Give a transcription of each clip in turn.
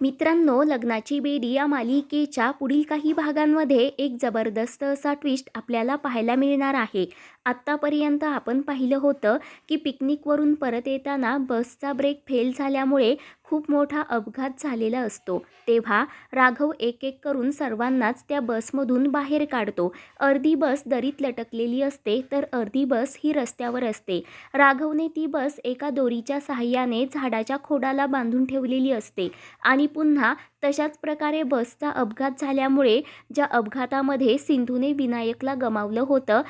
मित्रांनो लग्नाची बेडी या मालिकेच्या पुढील काही भागांमध्ये एक जबरदस्त असा ट्विस्ट आपल्याला पाहायला मिळणार आहे. आत्तापर्यंत आपण पाहिलं होतं की पिकनिकवरून परत येताना बसचा ब्रेक फेल झाल्यामुळे खूप मोठा अपघात झालेला असतो. तेव्हा राघव एक एक करून सर्वांनाच त्या बसमधून बाहेर काढतो. अर्धी बस दरीत लटकलेली असते तर अर्धी बस ही रस्त्यावर असते. राघवने ती बस एका दोरीच्या सहाय्याने झाडाच्या खोडाला बांधून ठेवलेली असते. आणि पुन्हा तशाच प्रकारे बसचा अपघात झाल्यामुळे ज्या अपघातामध्ये सिंधूने विनायकला गमावलं होतं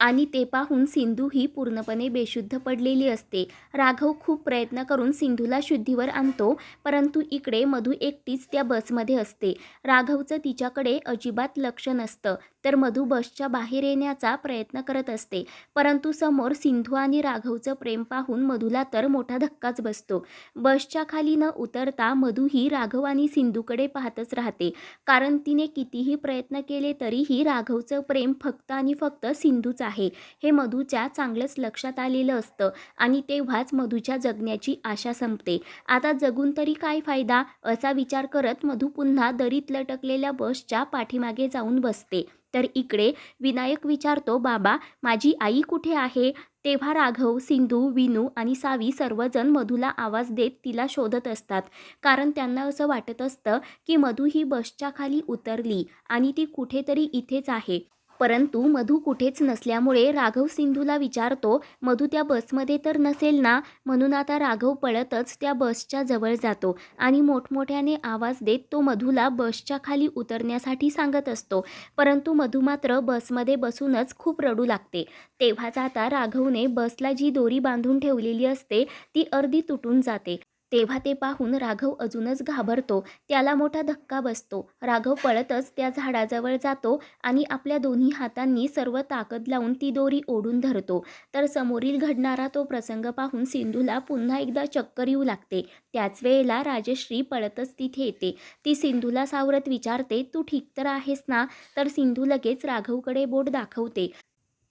आणि ते पाहून सिंधू ही पूर्णपणे बेशुद्ध पडलेली असते. राघव खूप प्रयत्न करून सिंधूला शुद्धीवर आणतो परंतु इकडे मधू एकटीच त्या बसमध्ये असते. राघवचं तिच्याकडे अजिबात लक्ष नसतं. तर मधू बसच्या बाहेर येण्याचा प्रयत्न करत असते. परंतु समोर सिंधू आणि राघवचं प्रेम पाहून मधूला तर मोठा धक्काच बसतो. बसच्या खाली न उतरता मधू ही राघव आणि सिंधूकडे पाहतच राहते. कारण तिने कितीही प्रयत्न केले तरीही राघवचं प्रेम फक्त आणि फक्त सिंधूच आहे. हे मधूच्या चांगलंच लक्षात आलेलं असतं आणि तेव्हाच मधूच्या जगण्याची आशा संपते. आता जगून तरी काय फायदा? असा विचार करत मधू पुन्हा दरीत लटकलेल्या बसच्या पाठीमागे जाऊन बसते. तर इकडे विनायक विचारतो बाबा माझी आई कुठे आहे? तेव्हा राघव सिंधू विनू आणि सावी सर्वजण मधूला आवाज देत तिला शोधत असतात. कारण त्यांना असं वाटत असतं की मधू ही बसच्या खाली उतरली आणि ती कुठेतरी इथेच आहे. परंतु मधू कुठेच नसल्यामुळे राघव सिंधूला विचारतो मधू त्या बसमध्ये तर नसेल ना? म्हणून आता राघव पळतच त्या बसच्या जवळ जातो आणि मोठमोठ्याने आवाज देत तो मधूला बसच्या खाली उतरण्यासाठी सांगत असतो. परंतु मधू मात्र बसमध्ये बसूनच खूप रडू लागते. तेव्हाच आता राघवने बसला जी दोरी बांधून ठेवलेली असते ती अर्धी तुटून जाते. तेव्हा ते पाहून राघव अजूनच घाबरतो. त्याला मोठा धक्का बसतो. राघव पळतच त्या झाडाजवळ जातो आणि आपल्या दोन्ही हातांनी सर्व ताकद लावून ती दोरी ओढून धरतो. तर समोरील घडणारा तो प्रसंग पाहून सिंधूला पुन्हा एकदा चक्कर येऊ लागते. त्याच वेळेला राजश्री पळतच तिथे येते. ती सिंधूला सावरत विचारते तू ठीक तर आहेस ना? तर सिंधू लगेच राघवकडे बोट दाखवते.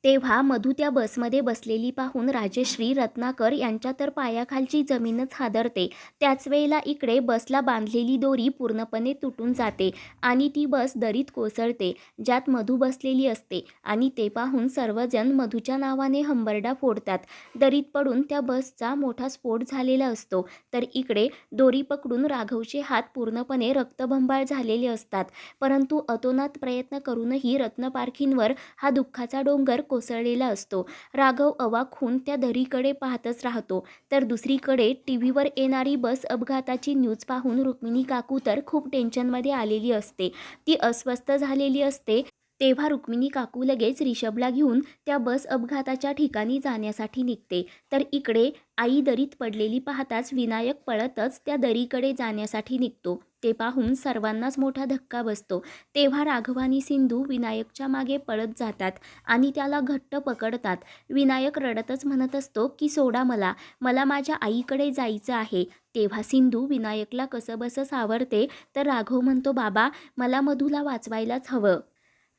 तेव्हा मधू त्या बसमध्ये बसलेली पाहून राजेश्री रत्नाकर यांच्या तर पायाखालची जमीनच हादरते. त्याच वेळेला इकडे बसला बांधलेली दोरी पूर्णपणे तुटून जाते आणि ती बस दरीत कोसळते ज्यात मधू बसलेली असते आणि ते पाहून सर्वजण मधूच्या नावाने हंबरडा फोडतात. दरीत पडून त्या बसचा मोठा स्फोट झालेला असतो तर इकडे दोरी पकडून राघवचे हात पूर्णपणे रक्तभंबाळ झालेले असतात परंतु अतोनात प्रयत्न करूनही रत्नपारखींवर हा दुःखाचा डोंगर कोसळलेला असतो. राघव अवाक होऊन त्या दरीकडे पाहतच राहतो. तर दुसरीकडे टी व्हीवर येणारी बस अपघाताची न्यूज पाहून रुक्मिणी काकू तर खूप टेन्शनमध्ये आलेली असते. ती अस्वस्थ झालेली असते. तेव्हा रुक्मिणी काकू लगेच रिषभला घेऊन त्या बस अपघाताच्या ठिकाणी जाण्यासाठी निघते. तर इकडे आई दरीत पडलेली पाहताच विनायक पळतच त्या दरीकडे जाण्यासाठी निघतो. ते पाहून सर्वांनाच मोठा धक्का बसतो. तेव्हा राघव आणि सिंधू विनायकच्या मागे पळत जातात आणि त्याला घट्ट पकडतात. विनायक रडतच म्हणत असतो की सोडा मला. मला माझ्या आईकडे जायचं आहे. तेव्हा सिंधू विनायकला कसंबसं सावरते. तर राघव म्हणतो बाबा मला मधूला वाचवायलाच हवं.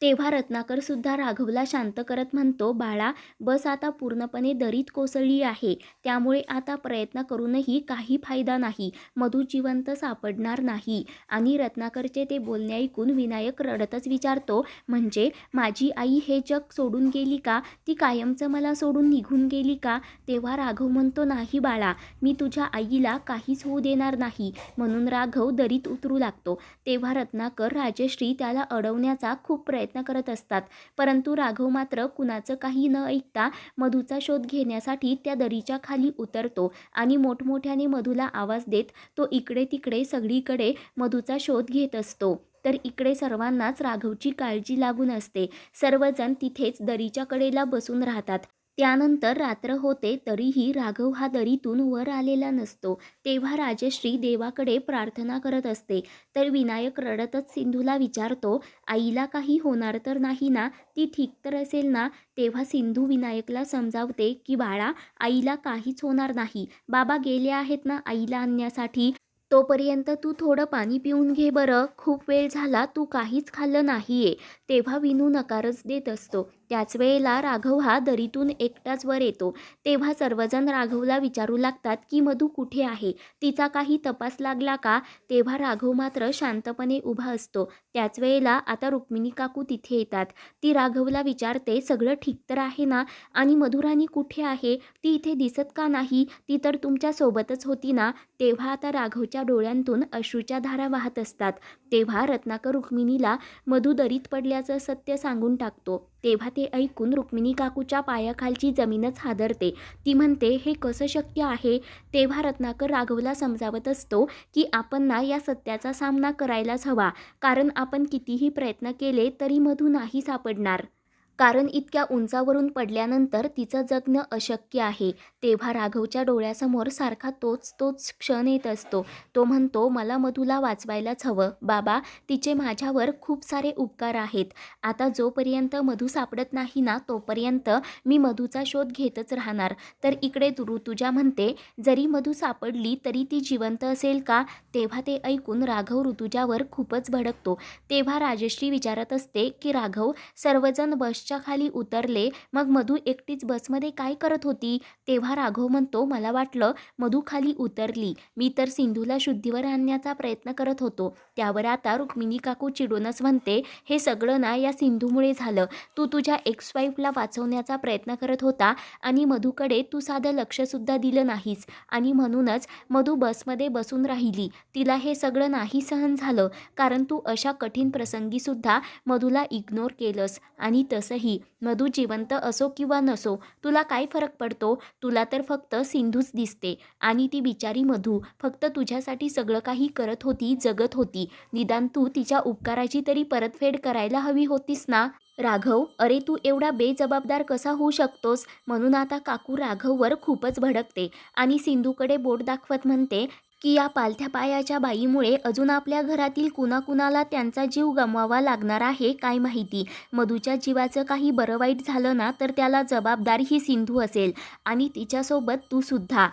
तेव्हा रत्नाकर सुद्धा राघवला शांत करत म्हणतो बाळा बस आता पूर्णपणे दरीत कोसळली आहे. त्यामुळे आता प्रयत्न करूनही काही फायदा नाही. मधू जिवंत सापडणार नाही. आणि रत्नाकरचे ते बोलणे ऐकून विनायक रडतच विचारतो म्हणजे माझी आई हे जग सोडून गेली का? ती कायमचं मला सोडून निघून गेली का? तेव्हा राघव म्हणतो नाही बाळा मी तुझ्या आईला काहीच होऊ देणार नाही. म्हणून राघव दरीत उतरू लागतो. तेव्हा रत्नाकर राजश्री त्याला अडवण्याचा खूप प्रयत्न प्रयत्न करत असतात. परंतु राघव मात्र कुणाचं काही न ऐकता मधूचा शोध घेण्यासाठी त्या दरीच्या खाली उतरतो आणि मोठमोठ्याने मधूला आवाज देत तो इकडे तिकडे सगळीकडे मधूचा शोध घेत असतो. तर इकडे सर्वांनाच राघवची काळजी लागून असते. सर्वजण तिथेच दरीच्या कडेला बसून राहतात. त्यानंतर रात्र होते तरीही राघव हा दरीतून वर आलेला नसतो. तेव्हा राजश्री देवाकडे प्रार्थना करत असते. तर विनायक रडतच सिंधूला विचारतो आईला काही होणार तर नाही ना? ती ठीक तर असेल ना? तेव्हा सिंधू विनायकला समजावते की बाळा आईला काहीच होणार नाही. बाबा गेले आहेत ना आईला आणण्यासाठी? तोपर्यंत तू थोडं पाणी पिऊन घे बरं. खूप वेळ झाला तू काहीच खाल्लं नाही आहे तेव्हा विनू नकारच देत असतो. त्याच वेळेला राघव हा दरीतून एकटाच वर येतो. तेव्हा सर्वजण राघवला विचारू लागतात की मधू कुठे आहे? तिचा काही तपास लागला का? तेव्हा राघव मात्र शांतपणे उभा असतो. त्याच वेळेला आता रुक्मिणी काकू तिथे येतात. ती राघवला विचारते सगळं ठीक तर आहे ना? आणि मधुराणी कुठे आहे? ती इथे दिसत का नाही? ती तर तुमच्यासोबतच होती ना? तेव्हा आता राघवच्या डोळ्यांतून अश्रूच्या धारा वाहत असतात. तेव्हा रत्नाकर रुक्मिणीला मधु दरीत पडल्याचं सत्य सांगून टाकतो. तेव्हा ते ऐकून रुक्मिणी काकूच्या पायाखालची जमीनच हादरते. ती म्हणते हे कसं शक्य आहे? तेव्हा रत्नाकर राघवला समजावत असतो की आपण ना या सत्याचा सामना करायलाच हवा. कारण आपण कितीही प्रयत्न केले तरी मधू नाही सापडणार. कारण इतक्या उंचावरून पडल्यानंतर तिचं जगणं अशक्य आहे. तेव्हा राघवच्या डोळ्यासमोर सारखा तोच तोच क्षण येत असतो. तो म्हणतो मला मधूला वाचवायलाच हवं. बाबा तिचे माझ्यावर खूप सारे उपकार आहेत. आता जोपर्यंत मधू सापडत नाही ना तोपर्यंत मी मधूचा शोध घेतच राहणार. तर इकडे ऋतुजा म्हणते जरी मधू सापडली तरी ती जिवंत असेल का? तेव्हा ते ऐकून राघव ऋतुजावर खूपच भडकतो. तेव्हा राजश्री विचारत असते की राघव सर्वजण बस बसच्या खाली उतरले. मग मधू एकटीच बसमध्ये काय करत होती? तेव्हा राघव म्हणतो मला वाटलं मधू खाली उतरली. मी तर सिंधूला शुद्धीवर आणण्याचा प्रयत्न करत होतो. त्यावर आता रुक्मिणी काकू चिडूनच म्हणते हे सगळं ना या सिंधूमुळे झालं. तू तुझ्या एक्स वाईफला वाचवण्याचा प्रयत्न करत होता आणि मधूकडे तू साधं लक्षसुद्धा दिलं नाहीस. आणि म्हणूनच मधू बसमध्ये बसून राहिली. तिला हे सगळं नाही सहन झालं. कारण तू अशा कठीण प्रसंगीसुद्धा मधूला इग्नोर केलंस. आणि तसं तसंही मधू जिवंत असो किंवा नसो तुला काय फरक पडतो? तुला तर फक्त सिंधूच दिसते. आणि ती बिचारी मधू फक्त तुझ्यासाठी सगळं काही करत होती जगत होती. निदान तू तिच्या उपकाराची तरी परतफेड करायला हवी होतीस ना? राघव अरे तू एवढा बेजबाबदार कसा होऊ शकतोस? म्हणून आता काकू राघववर खूपच भडकते आणि सिंधूकडे बोट दाखवत म्हणते की या पालथ्या पायाच्या बाईमुळे अजून आपल्या घरातील कुणाकुणाला त्यांचा जीव गमवावा लागणार आहे काय माहिती. मधूच्या जीवाचं काही बरं वाईट झालं ना तर त्याला जबाबदार ही सिंधू असेल. आणि तिच्यासोबत तू सुद्धा.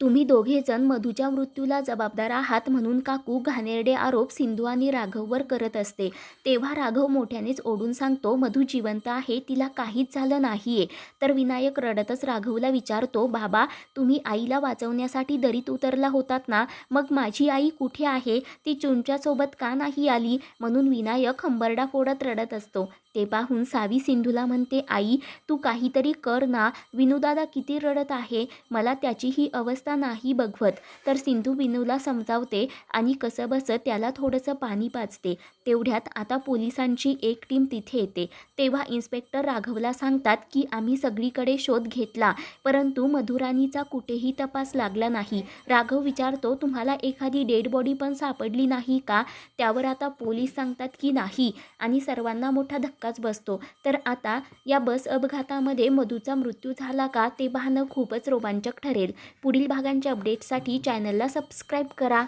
तुम्ही दोघेजण मधूच्या मृत्यूला जबाबदार आहात म्हणून काकू घाणेरडे आरोप सिंधू आणि राघववर करत असते. तेव्हा राघव मोठ्यानेच ओढून सांगतो मधू जिवंत आहे तिला काहीच झालं नाहीये. तर विनायक रडतच राघवला विचारतो बाबा तुम्ही आईला वाचवण्यासाठी दरीत उतरला होतात ना? मग माझी आई कुठे आहे? ती चुंच्यासोबत का नाही आली? म्हणून विनायक हंबरडा फोडत रडत असतो. ते पाहून सावी सिंधूला म्हणते आई तू काहीतरी कर ना. विनूदादा किती रडत आहे. मला त्याची ही अवस्था नाही बघवत. तर सिंधू विनूला समजावते आणि कसंबसं त्याला थोडंसं पाणी पाजते. तेवढ्यात आता पोलिसांची एक टीम तिथे येते. तेव्हा इन्स्पेक्टर राघवला सांगतात की आम्ही सगळीकडे शोध घेतला परंतु मधुराणीचा कुठेही तपास लागला नाही. राघव विचारतो तुम्हाला एखादी डेड बॉडी पण सापडली नाही का? त्यावर आता पोलीस सांगतात की नाही आणि सर्वांना मोठा धक्काच बसतो. तर आता या बस अपघातामध्ये मधूचा मृत्यू झाला का ते पाहणं खूपच रोमांचक ठरेल. पुढील भागांच्या अपडेटसाठी चॅनलला सबस्क्राईब करा.